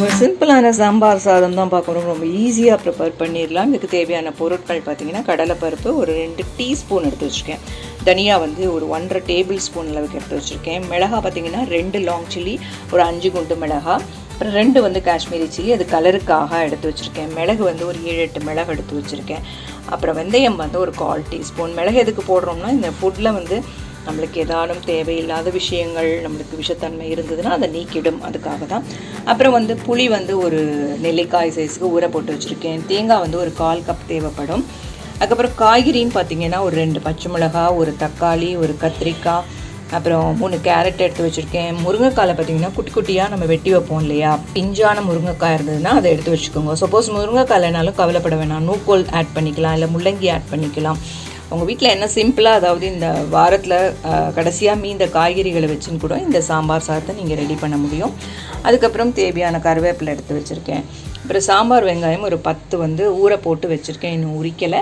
ஒரு சிம்பிளான சாம்பார் சாதம் தான் பார்க்கணும் ரொம்ப ஈஸியாக ப்ரிப்பேர் பண்ணிடலாம். இதுக்கு தேவையான பொருட்கள் பார்த்திங்கன்னா கடலைப்பருப்பு ஒரு ரெண்டு டீஸ்பூன் எடுத்து வச்சுருக்கேன். தனியாக வந்து ஒரு ஒன்றரை டேபிள் ஸ்பூன் அளவுக்கு எடுத்து வச்சுருக்கேன். மிளகா பார்த்திங்கன்னா ரெண்டு லாங் சில்லி ஒரு அஞ்சு குண்டு மிளகா அப்புறம் ரெண்டு வந்து காஷ்மீரி சில்லி அது கலருக்காக எடுத்து வச்சுருக்கேன். மிளகு வந்து ஒரு ஏழு எட்டு மிளகு எடுத்து வச்சுருக்கேன். அப்புறம் வெந்தயம் வந்து ஒரு கால் டீஸ்பூன் மிளகு எதுக்கு போடுறோம்னா இந்த ஃபுட்டில் வந்து நம்மளுக்கு ஏதானும் தேவையில்லாத விஷயங்கள் நம்மளுக்கு விஷத்தன்மை இருந்ததுன்னா அதை நீக்கிடும். அதுக்காக தான் அப்புறம் வந்து புளி வந்து ஒரு நெல்லிக்காய் சைஸுக்கு ஊற போட்டு வச்சுருக்கேன். தேங்காய் வந்து ஒரு கால் கப் தேவைப்படும். அதுக்கப்புறம் காய்கறின்னு பார்த்தீங்கன்னா ஒரு ரெண்டு பச்சை மிளகா ஒரு தக்காளி ஒரு கத்திரிக்காய் அப்புறம் மூணு கேரட் எடுத்து வச்சுருக்கேன். முருங்கைக்காயில் பார்த்தீங்கன்னா குட்டி குட்டியாக நம்ம வெட்டி வைப்போம் இல்லையா? பிஞ்சான முருங்கைக்காய் இருந்ததுன்னா அதை எடுத்து வச்சுக்கோங்க. சப்போஸ் முருங்கைக்காயிலனாலும் கவலைப்பட வேணாம். நூக்கோல் ஆட் பண்ணிக்கலாம் இல்லை முள்ளங்கி ஆட் பண்ணிக்கலாம். உங்கள் வீட்டில் என்ன சிம்பிளாக அதாவது இந்த வாரத்தில் கடைசியாக மீந்த காய்கறிகளை வச்சுன்னு கூட இந்த சாம்பார் சாதத்தை நீங்கள் ரெடி பண்ண முடியும். அதுக்கப்புறம் தேவையான கருவேப்பிலை எடுத்து வச்சுருக்கேன். அப்புறம் சாம்பார் வெங்காயம் ஒரு பத்து வந்து ஊற போட்டு வச்சுருக்கேன் இன்னும் உரிக்கலை.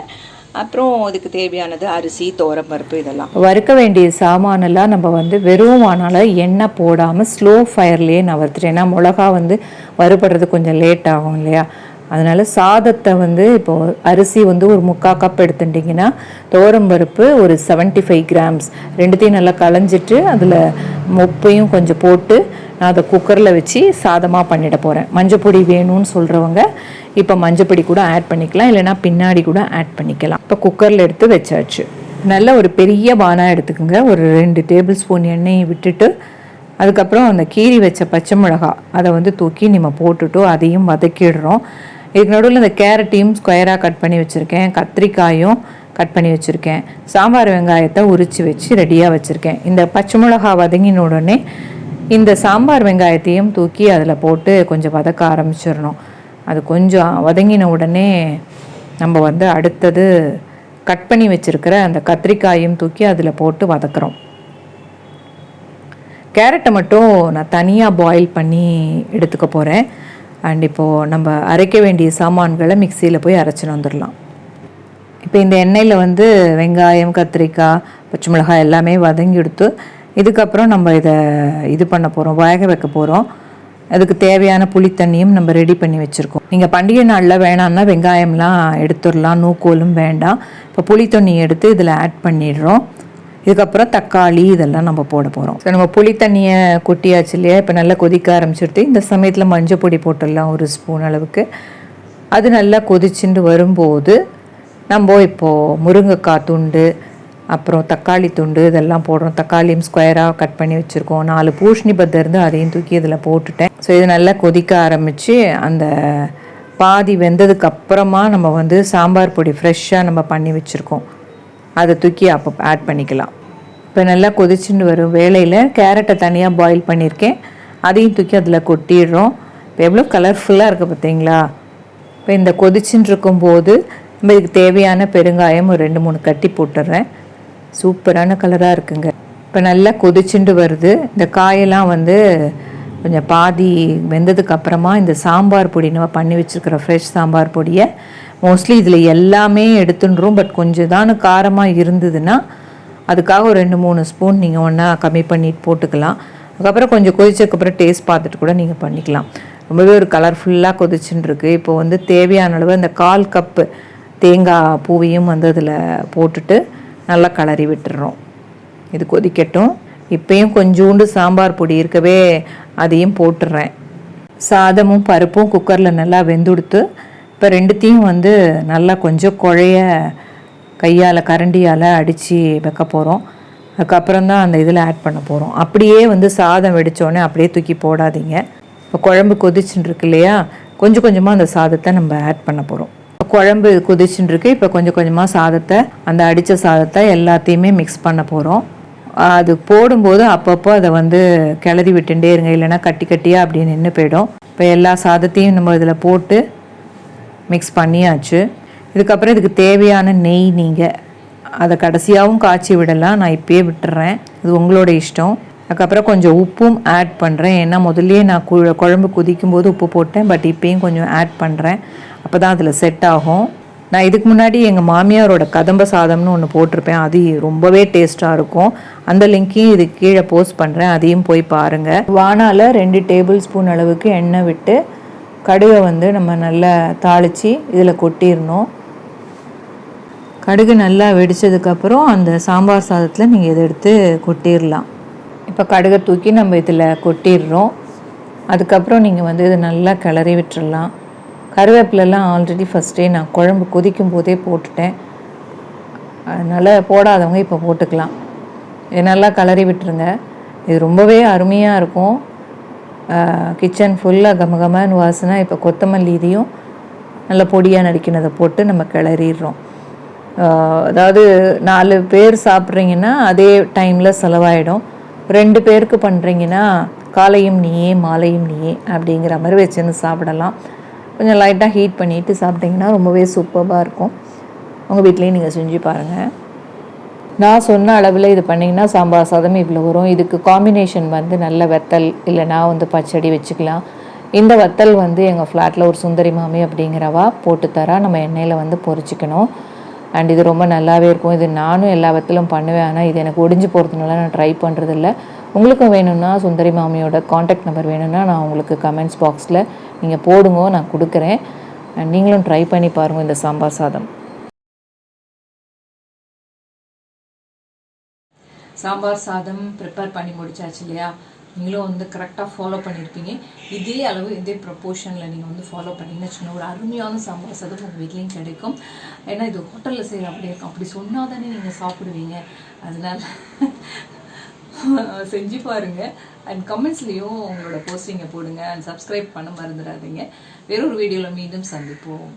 அப்புறம் இதுக்கு தேவையானது அரிசி பருப்பு இதெல்லாம். வறுக்க வேண்டிய சாமானெல்லாம் நம்ம வந்து வெறும் ஆனால எண்ணெய் போடாமல் ஸ்லோ ஃபயர்லேயே நான் வறுத்துட்டேன் ஏன்னா மிளகா வந்து வறுபடுறது கொஞ்சம் லேட் ஆகும் இல்லையா? அதனால் சாதத்தை வந்து இப்போது அரிசி வந்து ஒரு முக்கால் கப் எடுத்துட்டிங்கன்னா பருப்பு ஒரு 75 ஃபைவ் கிராம்ஸ் ரெண்டுத்தையும் நல்லா களைஞ்சிட்டு அதில் உப்பையும் கொஞ்சம் போட்டு நான் அதை குக்கரில் வச்சு சாதமாக பண்ணிட போகிறேன் மஞ்சப்பொடி வேணும்னு சொல்கிறவங்க இப்போ மஞ்சப்பொடி கூட ஆட் பண்ணிக்கலாம். இல்லைன்னா பின்னாடி கூட ஆட் பண்ணிக்கலாம். இப்போ குக்கரில் எடுத்து வச்சாச்சு. நல்ல ஒரு பெரிய பானாக எடுத்துக்கோங்க. ஒரு ரெண்டு டேபிள் ஸ்பூன் எண்ணெயை விட்டுட்டு அதுக்கப்புறம் அந்த கீரி வச்ச பச்சை மிளகா அதை வந்து தூக்கி நம்ம போட்டுட்டு அதையும் வதக்கிடுறோம். இதுக்கு நடுவில் இந்த கேரட்டையும் ஸ்கொயராக கட் பண்ணி வச்சுருக்கேன். கத்திரிக்காயும் கட் பண்ணி வச்சுருக்கேன். சாம்பார் வெங்காயத்தை உரித்து வச்சு ரெடியாக வச்சுருக்கேன். இந்த பச்சை மிளகா வதங்கின உடனே இந்த சாம்பார் வெங்காயத்தையும் தூக்கி அதில் போட்டு கொஞ்சம் வதக்க ஆரம்பிச்சிடணும். அது கொஞ்சம் வதங்கின உடனே நம்ம வந்து அடுத்தது கட் பண்ணி வச்சுருக்கிற அந்த கத்திரிக்காயும் தூக்கி அதில் போட்டு வதக்குறோம். கேரட்டை மட்டும் நான் தனியாக பாயில் பண்ணி எடுத்துக்க போகிறேன் அண்ட் இப்போது நம்ம அரைக்க வேண்டிய சாமான்களை மிக்சியில் போய் அரைச்சின்னு வந்துடலாம் இப்போ இந்த எண்ணெயில் வந்து வெங்காயம் கத்திரிக்காய் பச்சை மிளகாய் எல்லாமே வதங்கி எடுத்து இதுக்கப்புறம் நம்ம இதை இது பண்ண போகிறோம் வேக வைக்க போகிறோம் அதுக்கு தேவையான புளித்தண்ணியும் நம்ம ரெடி பண்ணி வச்சுருக்கோம். நீங்கள் பண்டிகை நாளில் வேணாம்னா வெங்காயம்லாம் எடுத்துடலாம் நூக்கோலும் வேண்டாம். இப்போ புளித்தண்ணி எடுத்து இதில் ஆட் பண்ணிடுறோம். இதுக்கப்புறம் தக்காளி இதெல்லாம் நம்ம போட போகிறோம் ஸோ நம்ம புளி தண்ணியை கொட்டியாச்சு இல்லையா? இப்போ நல்லா கொதிக்க ஆரம்பிச்சிடுது இந்த சமயத்தில் மஞ்சள் பொடி போட்டுடலாம் ஒரு ஸ்பூன் அளவுக்கு. அது நல்லா கொதிச்சுட்டு வரும்போது நம்ம இப்போது முருங்கைக்காய் துண்டு அப்புறம் தக்காளி துண்டு இதெல்லாம் போடுறோம். தக்காளியும் ஸ்கொயராக கட் பண்ணி வச்சுருக்கோம். நாலு பூஷணி பத்தை இருந்து அதையும் தூக்கி இதில் போட்டுட்டேன். ஸோ இது நல்லா கொதிக்க ஆரம்பித்து அந்த பாதி வெந்ததுக்கு அப்புறமா நம்ம வந்து சாம்பார் பொடி ஃப்ரெஷ்ஷாக நம்ம பண்ணி வச்சுருக்கோம். அதை தூக்கி அப்போ ஆட் பண்ணிக்கலாம். இப்போ நல்லா கொதிச்சுட்டு வரும் வேலையில். கேரட்டை தனியாக பாயில் பண்ணியிருக்கேன் அதையும் தூக்கி அதில் கொட்டிடுறோம். இப்போ எவ்வளோ கலர்ஃபுல்லாக இருக்குது பார்த்தீங்களா இப்போ இந்த கொதிச்சுட்டு இருக்கும்போது நம்ம இதுக்கு தேவையான பெருங்காயம் ஒரு ரெண்டு மூணு கட்டி போட்டுடுறேன். சூப்பரான கலராக இருக்குங்க. இப்போ நல்லா கொதிச்சுண்டு வருது. இந்த காயெல்லாம் வந்து கொஞ்சம் பாதி வெந்ததுக்கு அப்புறமா இந்த சாம்பார் பொடி நம்ம பண்ணி வச்சுருக்கிற ஃப்ரெஷ் சாம்பார் பொடியை மோஸ்ட்லி இதில் எல்லாமே எடுத்துன்றோம் பட் கொஞ்சம் தான் காரமாக இருந்ததுன்னா அதுக்காக ஒரு ரெண்டு மூணு ஸ்பூன் நீங்கள் ஒன்றா கம்மி பண்ணிட்டு போட்டுக்கலாம். அதுக்கப்புறம் கொஞ்சம் கொதிச்சதுக்கப்புறம் டேஸ்ட் பார்த்துட்டு கூட நீங்கள் பண்ணிக்கலாம். ரொம்பவே ஒரு கலர்ஃபுல்லாக கொதிச்சுன்னு இருக்கு இப்போ வந்து தேவையான அளவு அந்த கால் கப்பு தேங்காய் பூவையும் வந்து அதில் போட்டுட்டு நல்லா கிளறி விட்டுறோம். இது கொதிக்கட்டும். இப்பயும் கொஞ்சோண்டு சாம்பார் பொடி இருக்கவே அதையும் போட்டுடுறேன் சாதமும் பருப்பும் குக்கரில் நல்லா வெந்துடுத்து இப்போ ரெண்டுத்தையும் வந்து நல்லா கொஞ்சம் குழைய கையால் கரண்டியால் அடித்து வைக்க போகிறோம் அதுக்கப்புறம் தான் அந்த இதில் ஆட் பண்ண போகிறோம் அப்படியே வந்து சாதம் வெடித்தோடனே அப்படியே தூக்கி போடாதீங்க. இப்போ குழம்பு கொதிச்சுன்னு இருக்கு இல்லையா? கொஞ்சம் கொஞ்சமாக அந்த சாதத்தை நம்ம ஆட் பண்ண போகிறோம் குழம்பு கொதிச்சுன்னு இருக்கு. இப்போ கொஞ்சம் கொஞ்சமாக சாதத்தை அந்த அடித்த சாதத்தை எல்லாத்தையுமே மிக்ஸ் பண்ண போகிறோம் அது போடும்போது அப்பப்போ அதை வந்து கிளறி விட்டுட்டே இருங்க. இல்லைன்னா கட்டி கட்டியாக அப்படியே நின்று போயிடும். இப்போ எல்லா சாதத்தையும் நம்ம இதில் போட்டு மிக்ஸ் பண்ணியாச்சு. இதுக்கப்புறம் இதுக்கு தேவையான நெய் நீங்கள் அதை கடைசியாகவும் காய்ச்சி விடலாம். நான் இப்பயே விட்டுறேன். இது உங்களோட இஷ்டம். அதுக்கப்புறம் கொஞ்சம் உப்பும் ஆட் பண்ணுறேன் ஏன்னா முதல்லையே நான் கு குழம்பு குதிக்கும் போது உப்பு போட்டேன். பட் இப்பயும் கொஞ்சம் ஆட் பண்ணுறேன் அப்போ தான் அதில் செட் ஆகும். நான் இதுக்கு முன்னாடி எங்கள் மாமியாரோட கதம்ப சாதம்னு ஒன்று போட்டிருப்பேன். அது ரொம்பவே டேஸ்ட்டாக இருக்கும். அந்த லிங்க்கையும் இது கீழே போஸ்ட் பண்ணுறேன் அதையும் போய் பாருங்கள் வானால ரெண்டு டேபிள் ஸ்பூன் அளவுக்கு எண்ணெய் விட்டு கடுகை வந்து நம்ம நல்லா தாளித்து இதில் கொட்டிடணும். கடுகு நல்லா வெடித்ததுக்கப்புறம் அந்த சாம்பார் சாதத்தில் நீங்கள் இதை எடுத்து கொட்டிடலாம். இப்போ கடுகை தூக்கி நம்ம இதில் கொட்டிடுறோம். அதுக்கப்புறம் நீங்கள் வந்து இதை நல்லா கிளறி விட்டுடலாம் கருவேப்பிலெல்லாம் ஆல்ரெடி ஃபஸ்ட்டே நான் குழம்பு கொதிக்கும் போதே போட்டுட்டேன். அதனால் போடாதவங்க இப்போ போட்டுக்கலாம். இது நல்லா கிளறி விட்டுருங்க. இது ரொம்பவே அருமையாக இருக்கும். கிச்சன் ஃபுல்லாக கமகமன்னு வாசனை இப்போ கொத்தமல்லி இதையும் நல்லா பொடியாக நறுக்கினதை போட்டு நம்ம கிளறிடுறோம். அதாவது நாலு பேர் சாப்பிட்றீங்கன்னா அதே டைமில் செலவாயிடும். ரெண்டு பேருக்கு பண்ணுறீங்கன்னா காலையும் நீயே மாலையும் நீயே அப்படிங்கிற மாதிரி வச்சுன்னு சாப்பிடலாம். கொஞ்சம் லைட்டாக ஹீட் பண்ணிவிட்டு சாப்பிட்டிங்கன்னா ரொம்பவே சூப்பராக இருக்கும். உங்கள் வீட்லேயும் நீங்கள் செஞ்சு பாருங்கள் நான் சொன்ன அளவில் இது பண்ணிங்கன்னா சாம்பார் சாதம் இவ்வளோ வரும். இதுக்கு காம்பினேஷன் வந்து நல்ல வத்தல் இல்லைனா வந்து பச்சடி வச்சுக்கலாம். இந்த வத்தல் வந்து எங்கள் ஃப்ளாட்டில் ஒரு சுந்தரி மாமி அப்படிங்கிறவா போட்டு தரா. நம்ம எண்ணெயில் வந்து பொறிச்சிக்கணும் அண்ட் இது ரொம்ப நல்லாவே இருக்கும். இது நானும் எல்லா வத்தலும் பண்ணுவேன். ஆனால் இது எனக்கு ஒடிஞ்சு போகிறதுனால நான் ட்ரை பண்ணுறதில்ல உங்களுக்கும் வேணும்னா சுந்தரி மாமியோட காண்டாக்ட் நம்பர் வேணும்னா நான் உங்களுக்கு கமெண்ட்ஸ் பாக்ஸில் நீங்கள் போடுங்க. நான் கொடுக்குறேன். அண்ட் நீங்களும் ட்ரை பண்ணி பாருங்கள் இந்த சாம்பார் சாதம். சாம்பார் சாதம் ப்ரிப்பேர் பண்ணி முடிச்சாச்சு இல்லையா? நீங்களும் வந்து கரெக்டாக ஃபாலோ பண்ணியிருப்பீங்க இதே அளவு இதே ப்ரப்போர்ஷனில் நீங்கள் வந்து ஃபாலோ பண்ணிங்கன்னு வச்சுக்கோங்க. ஒரு அருமையான சாம்பார் சாதம் உங்கள் வீட்லேயும் கிடைக்கும். ஏன்னா இது ஹோட்டலில் செய்கிற அப்படி இருக்கும். அப்படி சொன்னால் தானே நீங்கள் சாப்பிடுவீங்க. அதனால் செஞ்சு பாருங்கள் அண்ட் கமெண்ட்ஸ்லேயும் உங்களோட போஸ்டிங்கை போடுங்க. அண்ட் சப்ஸ்கிரைப் பண்ண மறந்துடாதீங்க. வேறொரு வீடியோவில் மீண்டும் சந்திப்போம்.